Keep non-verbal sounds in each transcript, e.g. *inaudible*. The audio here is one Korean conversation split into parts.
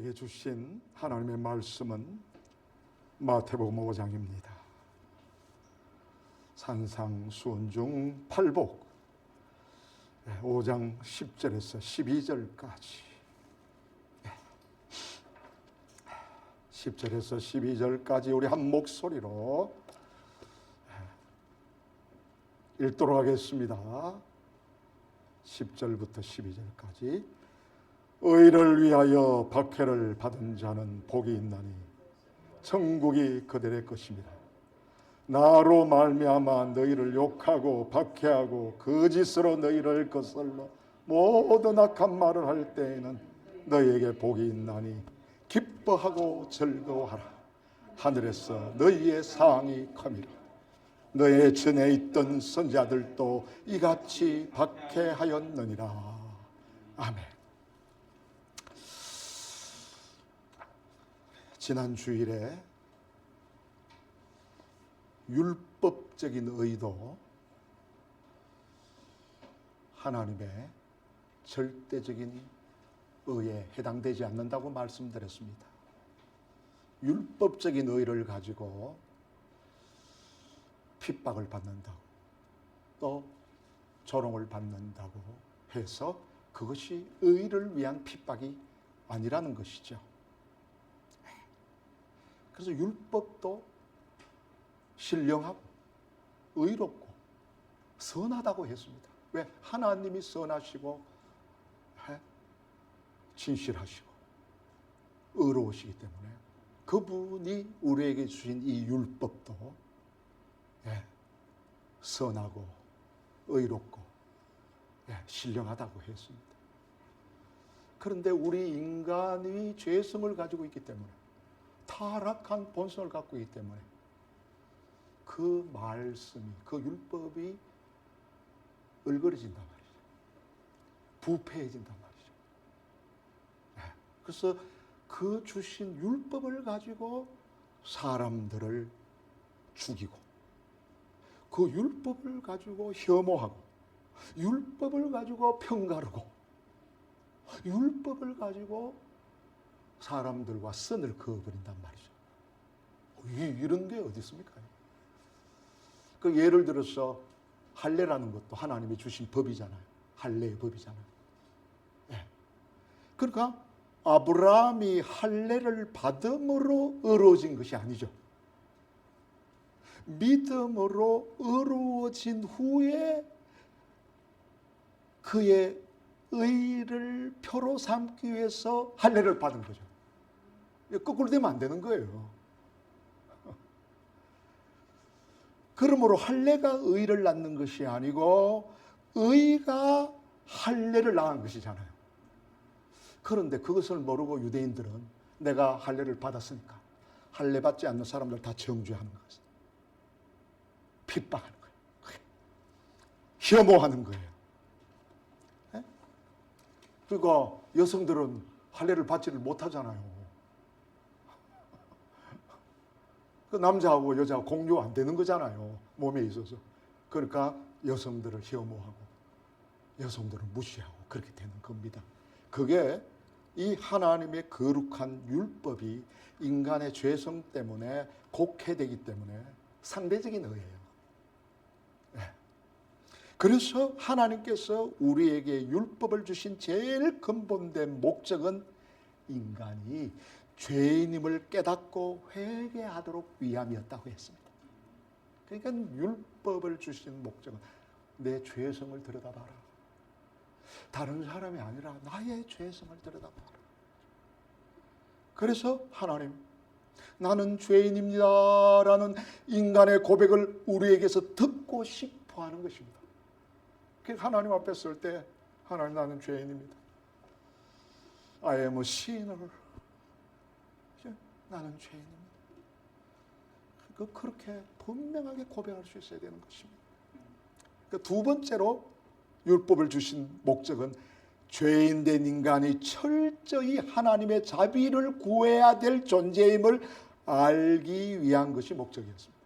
우리에게 주신 하나님의 말씀은 마태복음 5장입니다. 산상수훈중 팔복. 5장 10절에서 12절까지. 10절에서 12절까지 우리 한 목소리로. 읽도록 하겠습니다. 10절부터 12절까지 의를 위하여 박해를 받은 자는 복이 있나니 천국이 그들의 것입니다. 나로 말미암아 너희를 욕하고 박해하고 거짓으로 너희를 거슬러 모든 악한 말을 할 때에는 너희에게 복이 있나니 기뻐하고 즐거워하라. 하늘에서 너희의 상이 컴이라. 너의 전에 있던 선자들도 이같이 박해하였느니라. 아멘. 지난 주일에 율법적인 의도 하나님의 절대적인 의에 해당되지 않는다고 말씀드렸습니다. 율법적인 의를 가지고 핍박을 받는다고 또 조롱을 받는다고 해서 그것이 의를 위한 핍박이 아니라는 것이죠. 그래서 율법도 신령하고 의롭고 선하다고 했습니다. 왜? 하나님이 선하시고 진실하시고 의로우시기 때문에 그분이 우리에게 주신 이 율법도 예, 선하고 의롭고 예, 신령하다고 했습니다. 그런데 우리 인간이 죄성을 가지고 있기 때문에 타락한 본성을 갖고 있기 때문에 그 말씀이 그 율법이 얼그러진단 말이죠. 부패해진단 말이죠. 네. 그래서 그 주신 율법을 가지고 사람들을 죽이고 그 율법을 가지고 혐오하고 율법을 가지고 평가르고 율법을 가지고 사람들과 선을 그어버린단 말이죠. 이런 게 어디 있습니까? 그 예를 들어서 할례라는 것도 하나님이 주신 법이잖아요. 할례의 법이잖아요. 네. 그러니까 아브라함이 할례를 받음으로 의로워진 것이 아니죠. 믿음으로 의로워진 후에 그의 의를 표로 삼기 위해서 할례를 받은 거죠. 거꾸로 되면 안 되는 거예요. *laughs* 그러므로 할례가 의를 낳는 것이 아니고 의가 할례를 낳은 것이잖아요. 그런데 그것을 모르고 유대인들은 내가 할례를 받았으니까 할례 받지 않는 사람들 다 정죄하는 것을 핍박하는 거예요. 혐오하는 거예요. 그러니까 여성들은 할례를 받지를 못하잖아요. 그 남자하고 여자하고 공유 안 되는 거잖아요. 몸에 있어서. 그러니까 여성들을 혐오하고 여성들을 무시하고 그렇게 되는 겁니다. 그게 이 하나님의 거룩한 율법이 인간의 죄성 때문에 곡해되기 때문에 상대적인 의예요. 네. 그래서 하나님께서 우리에게 율법을 주신 제일 근본된 목적은 인간이 죄인임을 깨닫고 회개하도록 위함이었다고 했습니다. 그러니까 율법을 주신 목적은 내 죄성을 들여다봐라. 다른 사람이 아니라 나의 죄성을 들여다봐라. 그래서 하나님, 나는 죄인입니다 라는 인간의 고백을 우리에게서 듣고 싶어 하는 것입니다. 하나님 앞에 설 때, 하나님 나는 죄인입니다. I am a sinner. 나는 죄인입니다. 그 그렇게 분명하게 고백할 수 있어야 되는 것입니다. 그두 번째로 율법을 주신 목적은 죄인 된 인간이 철저히 하나님의 자비를 구해야 될 존재임을 알기 위한 것이 목적이었습니다.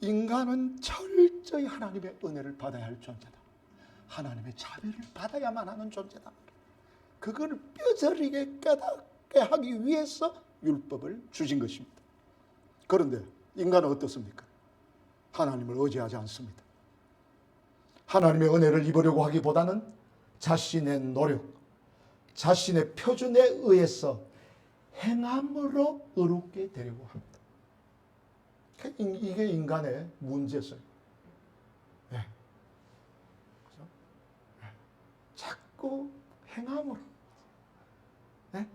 인간은 철저히 하나님의 은혜를 받아야 할 존재다. 하나님의 자비를 받아야만 하는 존재다. 그걸 뼈저리게 깨닫 게 하기 위해서 율법을 주신 것입니다. 그런데 인간은 어떻습니까? 하나님을 의지하지 않습니다. 하나님의 은혜를 입으려고 하기보다는 자신의 노력, 자신의 표준에 의해서 행함으로 의롭게 되려고 합니다. 이게 인간의 문제였어요. 네. 그죠? 네. 자꾸 행함으로. 네?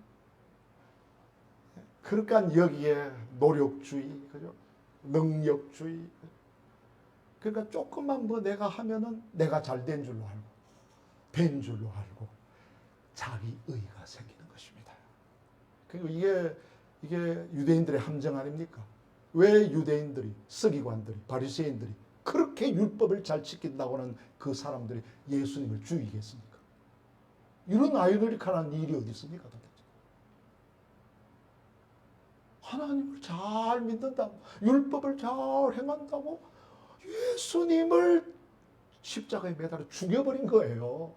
그러니까 여기에 노력주의, 그죠? 능력주의. 그러니까 조금만 뭐 내가 하면은 내가 잘 된 줄로 알고, 된 줄로 알고, 자기 의가 생기는 것입니다. 그리고 이게 이게 유대인들의 함정 아닙니까? 왜 유대인들이 서기관들이 바리새인들이 그렇게 율법을 잘 지킨다고는 그 사람들이 예수님을 죽이겠습니까? 이런 아이러니컬한 일이 어디 있습니까? 도대체? 하나님을 잘 믿는다고 율법을 잘 행한다고 예수님을 십자가에 매달아 죽여버린 거예요.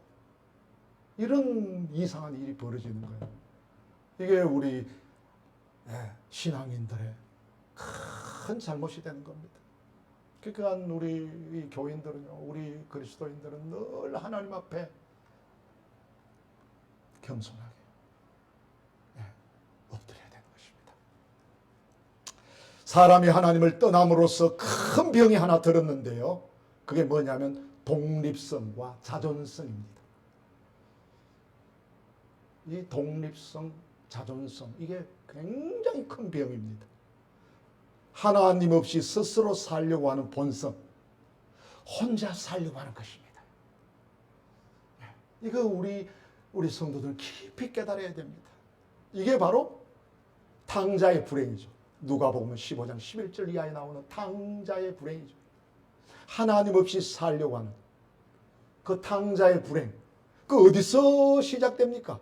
이런 이상한 일이 벌어지는 거예요. 이게 우리 예, 신앙인들의 큰 잘못이 되는 겁니다. 그러니까 우리 이 교인들은요, 우리 그리스도인들은 늘 하나님 앞에 겸손하게 예, 엎드려야 되는 것입니다. 사람이 하나님을 떠남으로써 큰 병이 하나 들었는데요. 그게 뭐냐면 독립성과 자존성입니다. 이 독립성, 자존성 이게 굉장히 큰 병입니다. 하나님 없이 스스로 살려고 하는 본성, 혼자 살려고 하는 것입니다. 예, 이거 우리 우리 성도들 깊이 깨달아야 됩니다. 이게 바로 탕자의 불행이죠. 누가 보면 15장 11절 이하에 나오는 탕자의 불행이죠. 하나님 없이 살려고 하는 그 탕자의 불행. 그 어디서 시작됩니까?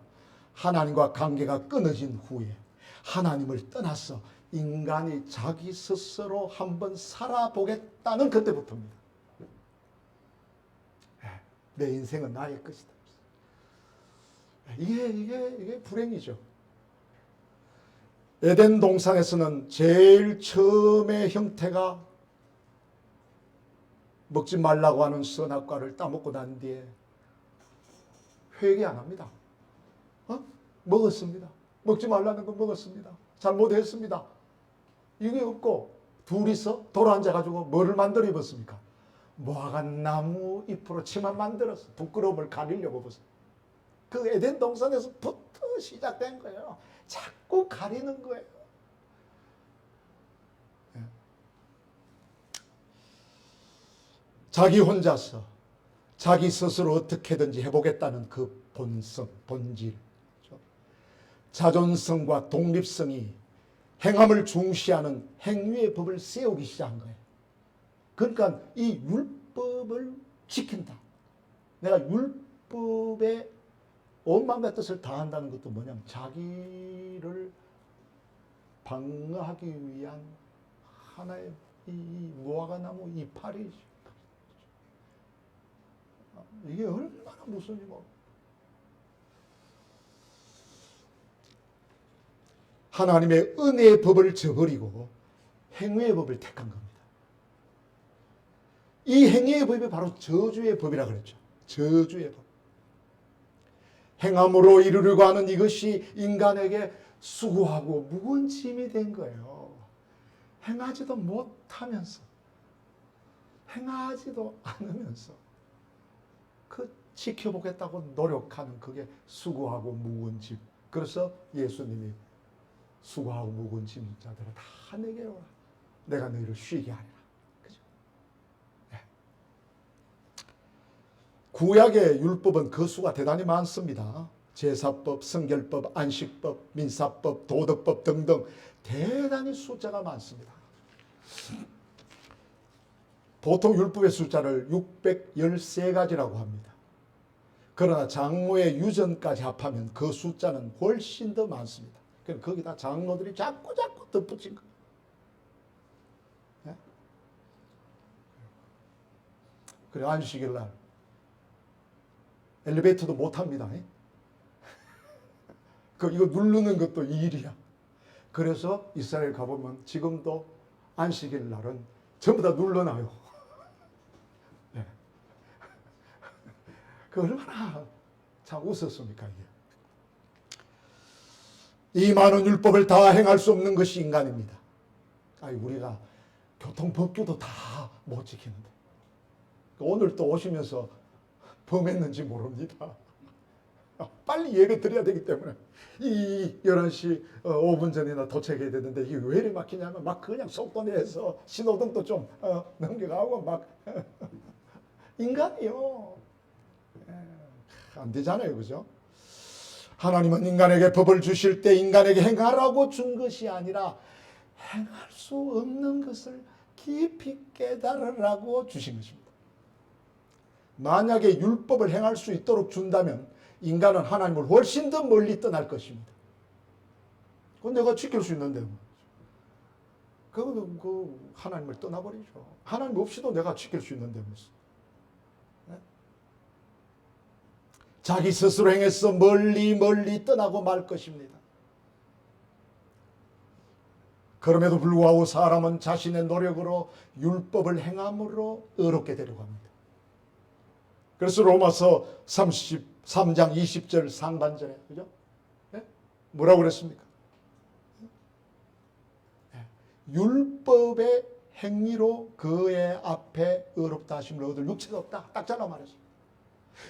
하나님과 관계가 끊어진 후에 하나님을 떠나서 인간이 자기 스스로 한번 살아보겠다는 그때부터입니다. 예, 내 인생은 나의 것이다. 이게 이게 이게 불행이죠. 에덴 동산에서는 제일 처음의 형태가 먹지 말라고 하는 선악과를 따먹고 난 뒤에 회개 안 합니다. 어? 먹었습니다. 먹지 말라는 거 먹었습니다. 잘못했습니다. 이게 없고 둘이서 돌아앉아 가지고 뭐를 만들어 입었습니까? 무화과 나무 잎으로 치마 만들어서 부끄러움을 가리려고 벗어. 그 에덴 동산에서부터 시작된 거예요. 자꾸 가리는 거예요. 예. 자기 혼자서 자기 스스로 어떻게든지 해보겠다는 그 본성, 본질? 자존성과 독립성이 행함을 중시하는 행위의 법을 세우기 시작한 거예요. 그러니까 이 율법을 지킨다. 내가 율법에 온 마음의 뜻을 다한다는 것도 뭐냐면 자기를 방어하기 위한 하나의 이, 이 무화과 나무 이파리 이게 얼마나 무슨 뭐 하나님의 은혜의 법을 저버리고 행위의 법을 택한 겁니다. 이 행위의 법이 바로 저주의 법이라 그랬죠. 저주의 법. 행함으로 이루려고 하는 이것이 인간에게 수고하고 무거운 짐이 된 거예요. 행하지도 못하면서, 행하지도 않으면서, 그 지켜보겠다고 노력하는 그게 수고하고 무거운 짐. 그래서 예수님이 수고하고 무거운 짐 자들아 다 내게로 와. 내가 너희를 쉬게 하리라. 그죠? 네. 구약의 율법은 그 수가 대단히 많습니다. 제사법, 성결법, 안식법, 민사법, 도덕법 등등 대단히 숫자가 많습니다. 보통 율법의 숫자를 613가지라고 합니다. 그러나 장로의 유전까지 합하면 그 숫자는 훨씬 더 많습니다. 그럼 거기다 장로들이 자꾸 자꾸 덧붙인 거. 예? 그래 안식일 날 엘리베이터도 못 탑니다. 예? 그 이거 누르는 것도 일이야. 그래서 이스라엘 가보면 지금도 안식일 날은 전부 다 눌러놔요. 네. 그 얼마나 참 웃었습니까 이게. 이 많은 율법을 다 행할 수 없는 것이 인간입니다. 아니 우리가 교통법규도 다 못 지키는데 오늘 또 오시면서 범했는지 모릅니다. 빨리 예배 드려야 되기 때문에 이 11시 5분 전이나 도착해야 되는데 이게 왜 이리 막히냐면 막 그냥 속도 내서 신호등도 좀 어, 넘겨가고 막 *laughs* 인간이요. 예, 안 되잖아요. 그죠? 하나님은 인간에게 법을 주실 때 인간에게 행하라고 준 것이 아니라 행할 수 없는 것을 깊이 깨달으라고 주신 것입니다. 만약에 율법을 행할 수 있도록 준다면 인간은 하나님을 훨씬 더 멀리 떠날 것입니다. 그건 내가 지킬 수 있는데. 그거는 그 하나님을 떠나버리죠. 하나님 없이도 내가 지킬 수 있는데 무슨. 네? 자기 스스로 행해서 멀리 멀리 떠나고 말 것입니다. 그럼에도 불구하고 사람은 자신의 노력으로 율법을 행함으로 의롭게 되려고 합니다. 그래서 로마서 33장 20절 상반절에 그죠? 네? 뭐라고 그랬습니까? 네. 율법의 행위로 그의 앞에 의롭다 하심을 얻을 육체가 없다. 딱 잘라 말했어요.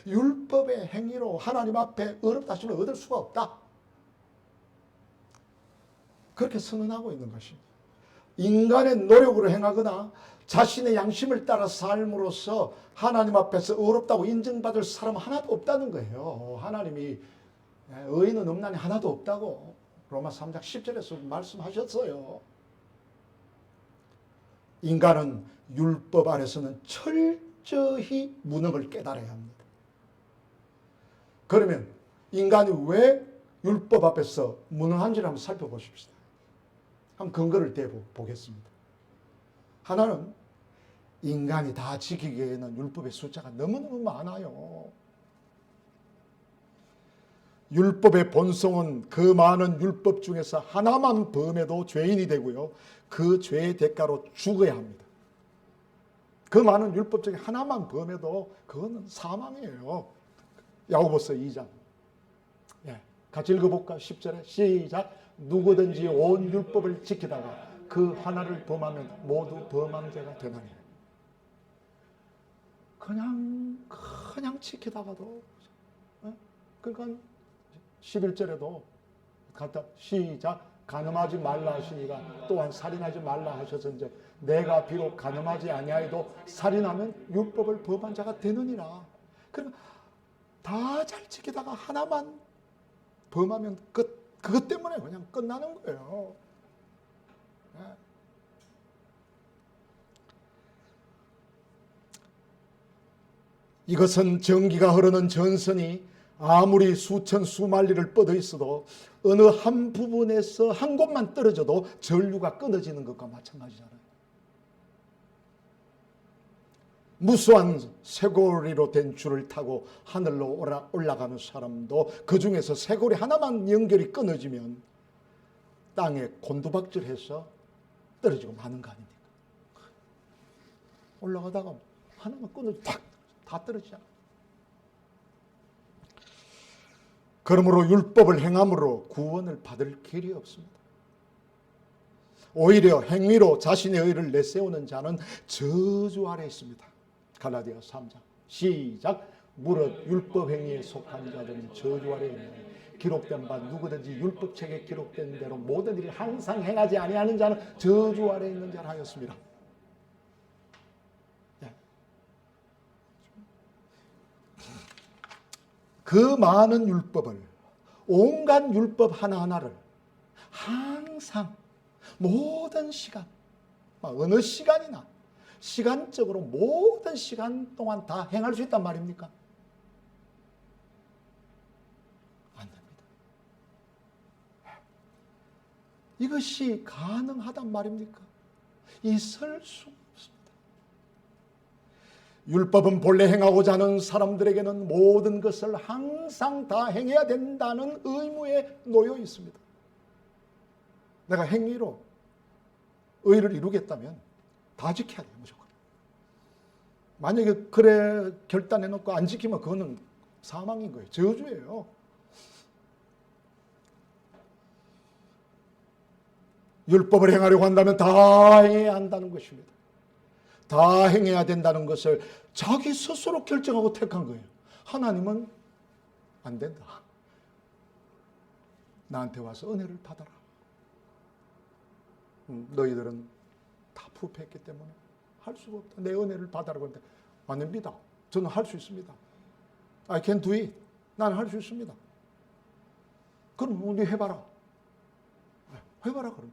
율법의 행위로 하나님 앞에 의롭다 하심을 얻을 수가 없다. 그렇게 선언하고 있는 것입니다. 인간의 노력으로 행하거나 자신의 양심을 따라 삶으로써 하나님 앞에서 의롭다고 인정받을 사람 하나도 없다는 거예요. 하나님이 의인은 없나니 하나도 없다고 로마 3장 10절에서 말씀하셨어요. 인간은 율법 안에서는 철저히 무능을 깨달아야 합니다. 그러면 인간이 왜 율법 앞에서 무능한지를 한번 살펴보십시다. 한번 근거를 대보겠습니다. 하나는 인간이 다 지키기에는 율법의 숫자가 너무너무 많아요. 율법의 본성은 그 많은 율법 중에서 하나만 범해도 죄인이 되고요. 그 죄의 대가로 죽어야 합니다. 그 많은 율법 중에 하나만 범해도 그거는 사망이에요. 야고보서 2장. 예, 같이 읽어볼까? 10절에 시작. 누구든지 온 율법을 지키다가 그 하나를 범하면 모두 범한 죄가 되나니. 그냥 그냥 지키다가도 어? 그러니까 11절에도 갖다 시작 가늠하지 말라 하시니가 또한 살인하지 말라 하셔서인데 내가 비록 가늠하지 아니하여도 살인하면 율법을 범한 자가 되느니라. 그러니까 다잘 지키다가 하나만 범하면 끝. 그것 때문에 그냥 끝나는 거예요. 이것은 전기가 흐르는 전선이 아무리 수천 수만리를 뻗어 있어도 어느 한 부분에서 한 곳만 떨어져도 전류가 끊어지는 것과 마찬가지잖아요. 무수한 쇠고리로 된 줄을 타고 하늘로 올라가는 사람도 그 중에서 쇠고리 하나만 연결이 끊어지면 땅에 곤두박질해서 떨어지고 마는 거 아닙니까? 올라가다가 하나만 끊어져 탁 다 떨어지잖아. 그러므로 율법을 행함으로 구원을 받을 길이 없습니다. 오히려 행위로 자신의 의를 내세우는 자는 저주 아래 있습니다. 갈라디아 3장 시작 무릇 율법 행위에 속한 자들은 저주 아래 있는 기록된 바 누구든지 율법책에 기록된 대로 모든 일을 항상 행하지 아니하는 자는 저주 아래 있는 자라 하였습니다. 네. 그 많은 율법을 온갖 율법 하나하나를 항상 모든 시간 어느 시간이나 시간적으로 모든 시간 동안 다 행할 수 있단 말입니까? 안 됩니다. 이것이 가능하단 말입니까? 있을 수. 율법은 본래 행하고자 하는 사람들에게는 모든 것을 항상 다 행해야 된다는 의무에 놓여 있습니다. 내가 행위로 의를 이루겠다면 다 지켜야 돼요, 무조건. 만약에 그래 결단해 놓고 안 지키면 그거는 사망인 거예요. 저주예요. 율법을 행하려고 한다면 다 행해야 한다는 것입니다. 다 행해야 된다는 것을 자기 스스로 결정하고 택한 거예요. 하나님은 안 된다. 나한테 와서 은혜를 받아라. 음, 너희들은 다 부패했기 때문에 할 수가 없다. 내 은혜를 받아라고 하는데 안 됩니다. 저는 할 수 있습니다. I can do it. 나는 할 수 있습니다. 그럼 우리 해봐라. 해봐라 그럼.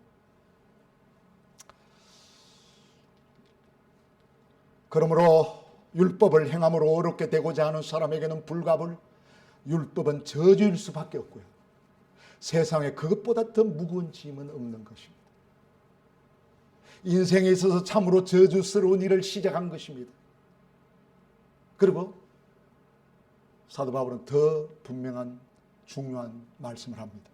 그러므로 율법을 행함으로 어렵게 되고자 하는 사람에게는 불갑을 율법은 저주일 수밖에 없고요. 세상에 그것보다 더 무거운 짐은 없는 것입니다. 인생에 있어서 참으로 저주스러운 일을 시작한 것입니다. 그리고 사도 바울은 더 분명한 중요한 말씀을 합니다.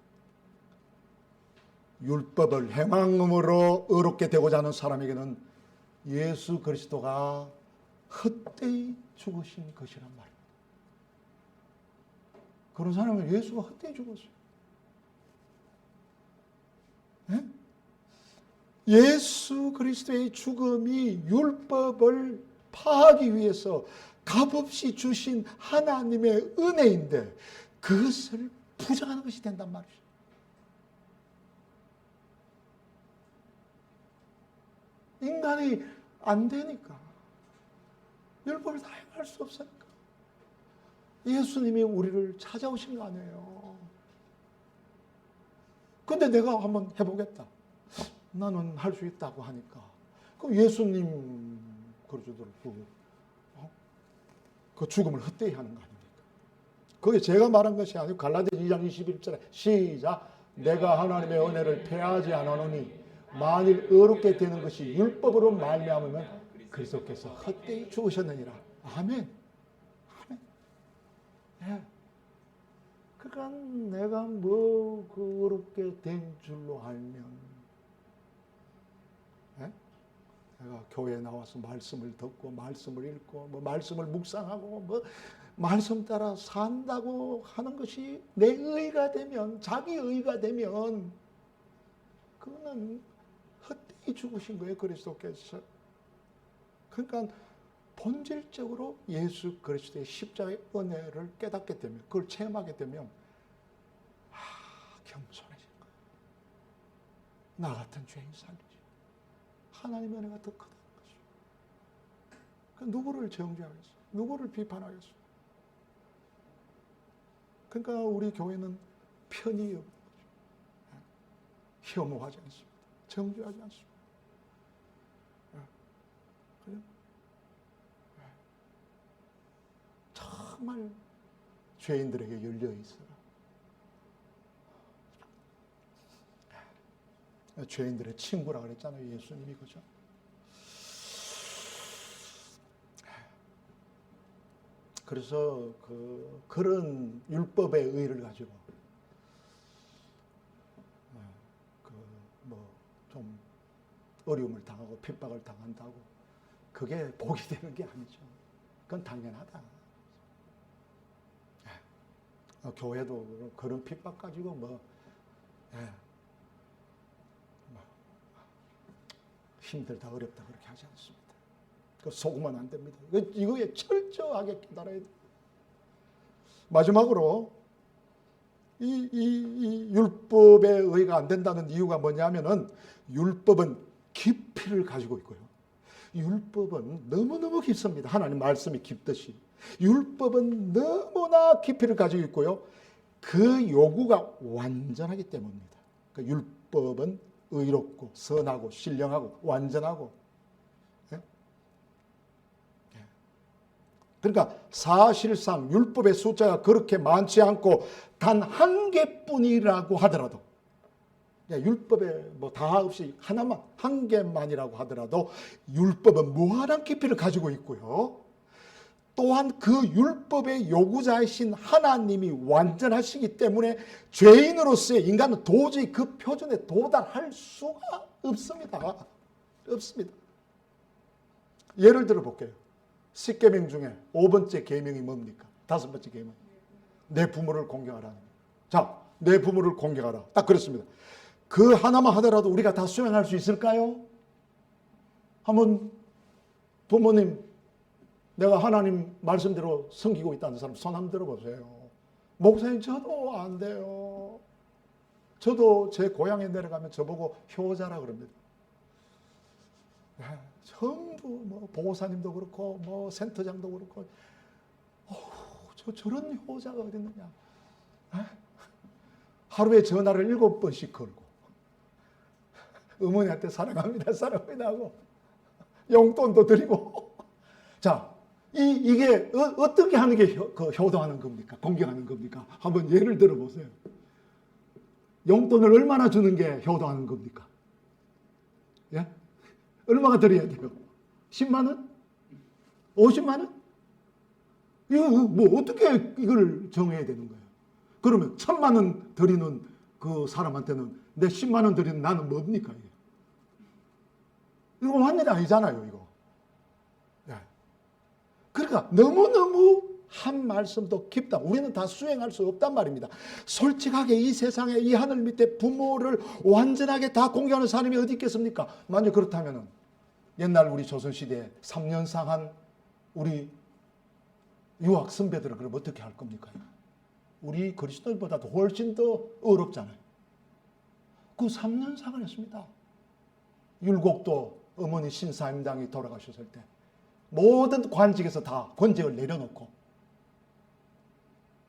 율법을 행함으로 어렵게 되고자 하는 사람에게는 예수 그리스도가 헛되이 죽으신 것이란 말입니다. 그런 사람은 예수가 헛되이 죽었어요. 예? 예수 그리스도의 죽음이 율법을 파하기 위해서 값없이 주신 하나님의 은혜인데 그것을 부정하는 것이 된단 말이죠. 인간이 안 되니까 율법을 다 행할 수 없으니까 예수님이 우리를 찾아오신 거 아니에요. 근데 내가 한번 해보겠다. 나는 할 수 있다고 하니까 그 예수님 그러저들 그, 어? 그 죽음을 헛되이 하는 거 아닙니까? 그게 제가 말한 것이 아니고 갈라디 2장 21절에 시작 내가 하나님의 은혜를 패하지 않았노니 만일 어렵게 되는 것이 율법으로 말미암으면 그리스도께서 헛되이 죽으셨느니라. 아멘. 아멘. 예. 그러니까 내가 뭐그 어렵게 된 줄로 알면 예? 내가 교회에 나와서 말씀을 듣고 말씀을 읽고 뭐 말씀을 묵상하고 뭐 말씀 따라 산다고 하는 것이 내 의가 되면 자기 의가 되면 그거는 죽으신 거예요 그리스도께서. 그러니까 본질적으로 예수 그리스도의 십자가의 은혜를 깨닫게 되면 그걸 체험하게 되면 아 겸손해진 거예요. 나 같은 죄인 살리지 하나님의 은혜가 더 크다는 거죠. 그 누구를 정죄하겠어 누구를 비판하겠어 그러니까 우리 교회는 편이 없는 거죠. 혐오하지 않습니다. 정죄하지 않습니다 그래요? 정말 죄인들에게 열려 있어요. 죄인들의 친구라 그랬잖아요. 예수님이 그죠? 그래서 그 그런 율법의 의를 가지고 그뭐좀 어려움을 당하고 핍박을 당한다고 그게 복이 되는 게 아니죠. 그건 당연하다. 어, 교회도 그런 핍박 가지고 뭐, 예, 뭐 힘들다 어렵다 그렇게 하지 않습니다. 그 속으면 안 됩니다. 그 이거에 철저하게 깨달아야 돼. 마지막으로 이, 이, 이 율법의 의가 안 된다는 이유가 뭐냐면은 율법은 깊이를 가지고 있고요. 율법은 너무너무 깊습니다. 하나님 말씀이 깊듯이. 율법은 너무나 깊이를 가지고 있고요. 그 요구가 완전하기 때문입니다. 그 율법은 의롭고 선하고 신령하고 완전하고. 예? 예. 그러니까 사실상 율법의 숫자가 그렇게 많지 않고 단 한 개뿐이라고 하더라도 예, 율법에 뭐 다 없이 하나만 한 개만이라고 하더라도 율법은 무한한 깊이를 가지고 있고요. 또한 그 율법의 요구자이신 하나님이 완전하시기 때문에 죄인으로서의 인간은 도저히 그 표준에 도달할 수가 없습니다. 없습니다. 예를 들어 볼게요. 10계명 중에 5번째 계명이 뭡니까? 다섯 번째 계명. 내 부모를 공경하라. 자, 내 부모를 공경하라. 딱 그렇습니다. 그 하나만 하더라도 우리가 다 수행할 수 있을까요? 한번 부모님 내가 하나님 말씀대로 섬기고 있다는 사람 손 한번 들어보세요. 목사님 저도 안 돼요. 저도 제 고향에 내려가면 저보고 효자라 그럽니다. 네, 전부 뭐 보호사님도 그렇고 뭐 센터장도 그렇고 어후, 저 저런 효자가 어디 있느냐. 네? 하루에 전화를 일곱 번씩 걸고 어머니한테 사랑합니다 사랑합니다 하고 용돈도 드리고 자 이, 이게 어, 떻게 하는 게 효, 그 효도하는 겁니까? 공경하는 겁니까? 한번 예를 들어 보세요. 용돈을 얼마나 주는 게 효도하는 겁니까? 예? 얼마가 드려야 돼요? 10만 원? 50만 원? 이거 뭐 어떻게 이걸 정해야 되는 거예요? 그러면 천만 원 드리는 그 사람한테는 내 10만 원 드리는 나는 뭡니까? 이거 완전히 아니잖아요, 이거. 예. 그러니까 너무너무 한 말씀도 깊다. 우리는 다 수행할 수 없단 말입니다. 솔직하게 이 세상에 이 하늘 밑에 부모를 완전하게 다 공개하는 사람이 어디 있겠습니까? 만약 그렇다면은 옛날 우리 조선시대에 3년상 한 우리 유학 선배들은 그럼 어떻게 할 겁니까? 우리 그리스도인보다도 훨씬 더 어렵잖아요. 그 3년상을 했습니다. 율곡도 어머니 신사임당이 돌아가셨을 때 모든 관직에서 다 권직을 내려놓고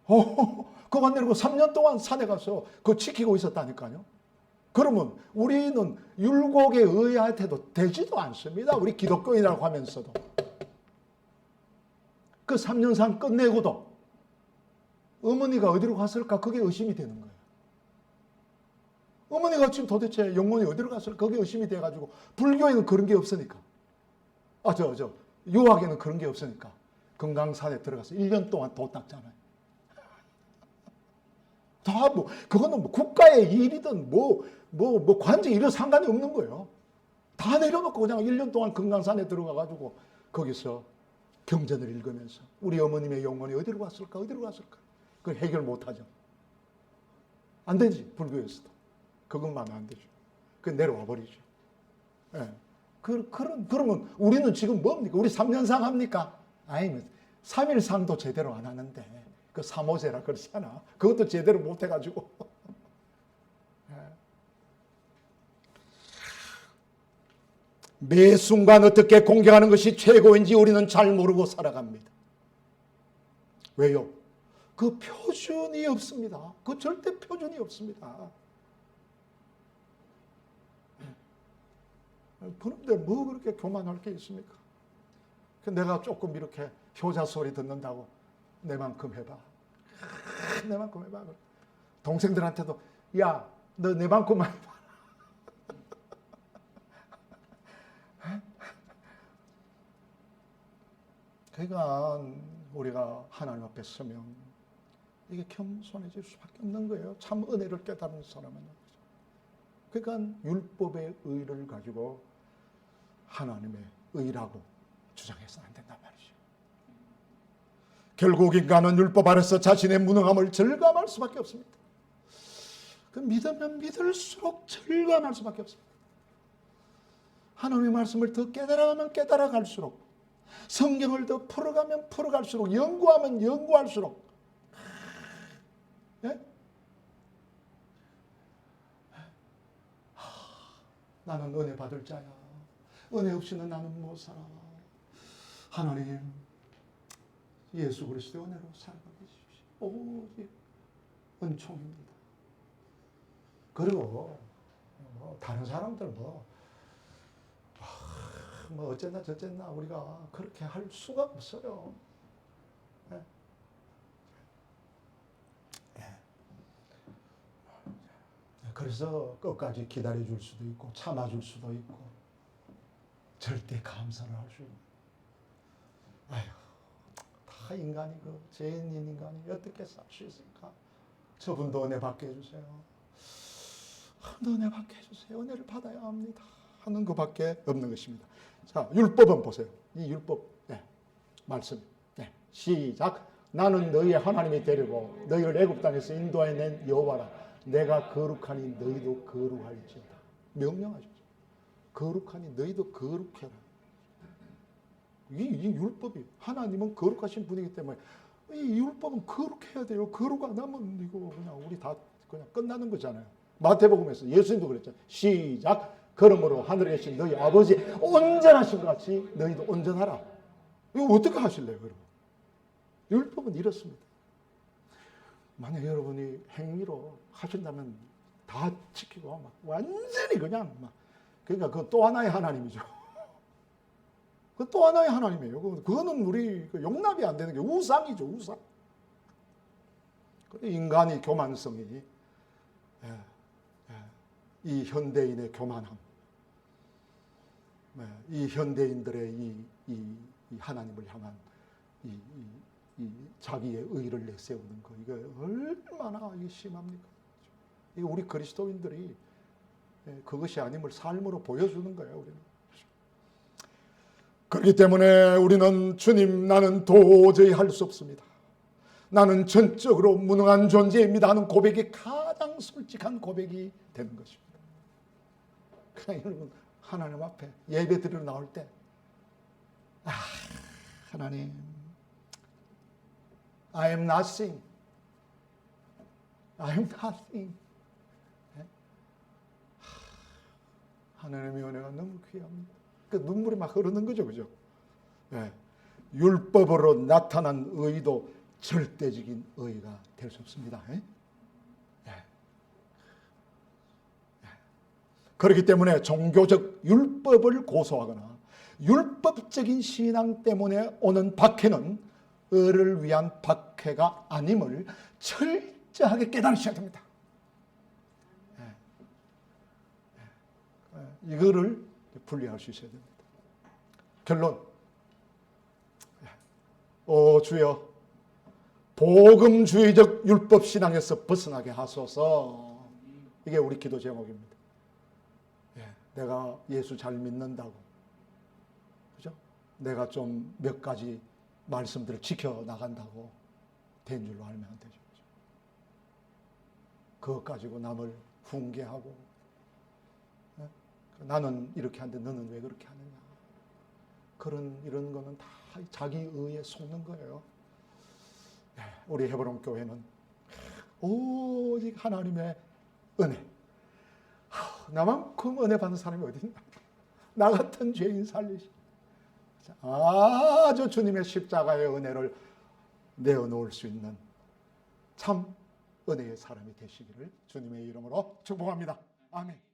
어, *laughs* 그거 내리고 3년 동안 산에 가서 그거 지키고 있었다니까요. 그러면 우리는 율곡에 의해도 되지도 않습니다. 우리 기독교인이라고 하면서도. 그 3년 산 끝내고도 어머니가 어디로 갔을까? 그게 의심이 되는 거예요. 어머니가 지금 도대체 영혼이 어디로 갔을까? 그게 의심이 돼가지고 불교에는 그런 게 없으니까. 아, 저, 저, 유학에는 그런 게 없으니까. 금강산에 들어가서 1년 동안 도 닦잖아요. *laughs* 다 뭐, 그거는 뭐 국가의 일이든 뭐, 뭐, 뭐 관직 이런 상관이 없는 거예요. 다 내려놓고 그냥 1년 동안 금강산에 들어가가지고 거기서 경전을 읽으면서 우리 어머님의 영혼이 어디로 갔을까? 어디로 갔을까? 그걸 해결 못 하죠. 안 되지, 불교에서도. 그것만 안 되죠. 그 내려와 버리죠. 예. 그, 그런, 그러면 우리는 지금 뭡니까? 우리 3년상 합니까? 아니면 3일상도 제대로 안 하는데 그 사모제라 그러잖아. 그것도 제대로 못 해가지고. *laughs* 예. 매 순간 어떻게 공경하는 것이 최고인지 우리는 잘 모르고 살아갑니다. 왜요? 그 표준이 없습니다. 그 절대 표준이 없습니다. 그런데 뭐 그렇게 교만할 게 있습니까? 그 내가 조금 이렇게 효자 소리 듣는다고 내만큼 해봐. 내만큼 해봐. 동생들한테도 야, 너 내만큼만 해봐. *laughs* 그러니까 우리가 하나님 앞에 서면 이게 겸손해질 수밖에 없는 거예요. 참 은혜를 깨달은 사람은. 그러니까 율법의 의를 가지고 하나님의 의라고 주장해서 안 된단 말이죠. 결국 인간은 율법 아래서 자신의 무능함을 절감할 수밖에 없습니다. 그 믿으면 믿을수록 절감할 수밖에 없습니다. 하나님의 말씀을 더 깨달아가면 깨달아갈수록 성경을 더 풀어가면 풀어갈수록 연구하면 연구할수록 예? 나는 은혜 받을 자야. 은혜 없이는 나는 못 살아. 하나님, 예수 그리스도 은혜로 살아가게 해주십시오. 오직 은총입니다. 그리고 뭐 다른 사람들 뭐, 아, 뭐 어쨌나 저쨌나 우리가 그렇게 할 수가 없어요. 예. 그래서 끝까지 기다려 줄 수도 있고 참아 줄 수도 있고 절대 감사를 할 수 있는. 아휴 아, 인간이 그 죄인인 인간이 어떻게 살 수 있을까? 저분도 은혜 받게 해주세요. 아, 은혜 받게 해주세요. 은혜를 받아야 합니다. 하는 것밖에 없는 것입니다. 자, 율법은 보세요. 이 율법, 네, 말씀, 네, 시작. 나는 너희 하나님이 되려고 너희를 애굽 땅에서 인도해 낸 여호와라. 내가 거룩하니 너희도 거룩할지어다. 명령하셨죠. 거룩하니 너희도 거룩해라. 이, 이 율법이 하나님은 거룩하신 분이기 때문에 이 율법은 거룩해야 돼요. 거룩 안 하면 이거 그냥 우리 다 그냥 끝나는 거잖아요. 마태복음에서 예수님도 그랬잖아요. 시작. 그러므로 하늘에 계신 너희 아버지 온전하신 것 같이 너희도 온전하라. 이거 어떻게 하실래요, 여러분? 율법은 이렇습니다. 만약 여러분이 행위로 하신다면 다 지키고 막 완전히 그냥 막 그러니까 그 또 하나의 하나님이죠. *laughs* 그 또 하나의 하나님이에요. 그- 그거는 우리 그 용납이 안 되는 게 우상이죠, 우상. 그 인간의 교만성이 예, 예, 이 현대인의 교만함, 예, 이 현대인들의 이, 이, 이 하나님을 향한 이, 이, 이 자기의 의를 내세우는 거 이거 얼마나 심합니까? 우리 그리스도인들이 예, 그것이 아님을 삶으로 보여주는 거예요, 우리는. 그렇기 때문에 우리는 주님 나는 도저히 할 수 없습니다. 나는 전적으로 무능한 존재입니다 하는 고백이 가장 솔직한 고백이 되는 것입니다. 그냥 여러분 하나님 앞에 예배 드리러 나올 때 아, 하나님 I am nothing. I am nothing. 하, 하나님의 은혜가 너무 귀합니다. 그 눈물이 막 흐르는 거죠, 그죠? 예. 율법으로 나타난 의도 절대적인 의가 될 수 없습니다. 예? 예. 예. 그렇기 때문에 종교적 율법을 고소하거나 율법적인 신앙 때문에 오는 박해는 의를 위한 박해가 아님을 철저하게 깨달으셔야 됩니다. 예. 예. 이거를 분리할 수 있어야 됩니다. 결론. 오 주여 복음주의적 율법 신앙에서 벗어나게 하소서. 이게 우리 기도 제목입니다. 예, 내가 예수 잘 믿는다고, 그죠? 내가 좀 몇 가지 말씀들을 지켜 나간다고 된 줄로 알면 안 되죠. 그것 가지고 남을 훈계하고, 예? 나는 이렇게 하는데 너는 왜 그렇게 하느냐? 그런 이런 거는 다 자기 의에 속는 거예요. 예, 우리 헤브론 교회는 오직 하나님의 은혜. 하, 나만큼 은혜 받는 사람이 어디 있나? 나 같은 죄인 살리시. 아주 주님의 십자가의 은혜를 내어놓을 수 있는 참 은혜의 사람이 되시기를 주님의 이름으로 축복합니다. 아멘.